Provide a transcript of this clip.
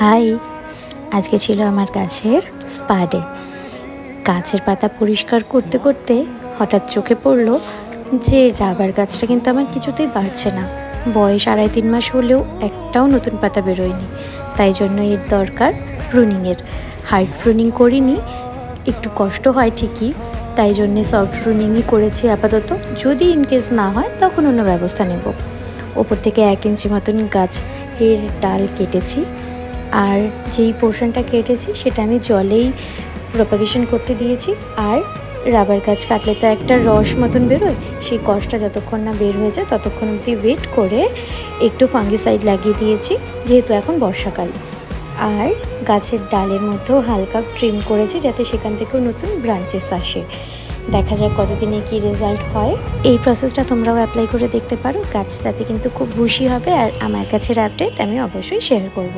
High. আজকে ছিল আমার গাছের স্পাডে গাছের পাতা পরিষ্কার করতে করতে হঠাৎ চোখে পড়ল যে রাবার গাছটা কিন্তু আমার কিছুতেই বাড়ছে না। বয়স আড়াই তিন মাস হলেও একটাও নতুন পাতা বেরোয়নি। তাই জন্য এর দরকার প্রুনিংয়ের। হার্ড প্রুনিং করিনি, একটু কষ্ট হয় ঠিকই। তাই জন্যে সফট প্রুনিংই করেছি আপাতত। যদি ইনকেস না হয়, তখন অন্য ব্যবস্থা নেব। ওপর থেকে এক ইঞ্চি মতন গাছ এর ডাল কেটেছি। আর যেই পোর্শনটা কেটেছি সেটা আমি জলেই প্রপাগেশন করতে দিয়েছি। আর রাবার গাছ কাটলে তো একটা রস মতন বেরোয়, সেই কষটা যতক্ষণ না বের হয়ে যায় ততক্ষণ অবধি ওয়েট করে একটু ফাঙ্গিসাইড লাগিয়ে দিয়েছি, যেহেতু এখন বর্ষাকাল। আর গাছের ডালের মধ্যেও হালকা ট্রিম করেছি যাতে সেখান থেকেও নতুন ব্রাঞ্চেস আসে। দেখা যাক কতদিনে কি রেজাল্ট হয়। এই প্রসেসটা তোমরাও অ্যাপ্লাই করে দেখতে পারো। গাছ তাতে কিন্তু খুব খুশি হবে আর আমার কাছের আপডেট আমি অবশ্যই শেয়ার করব।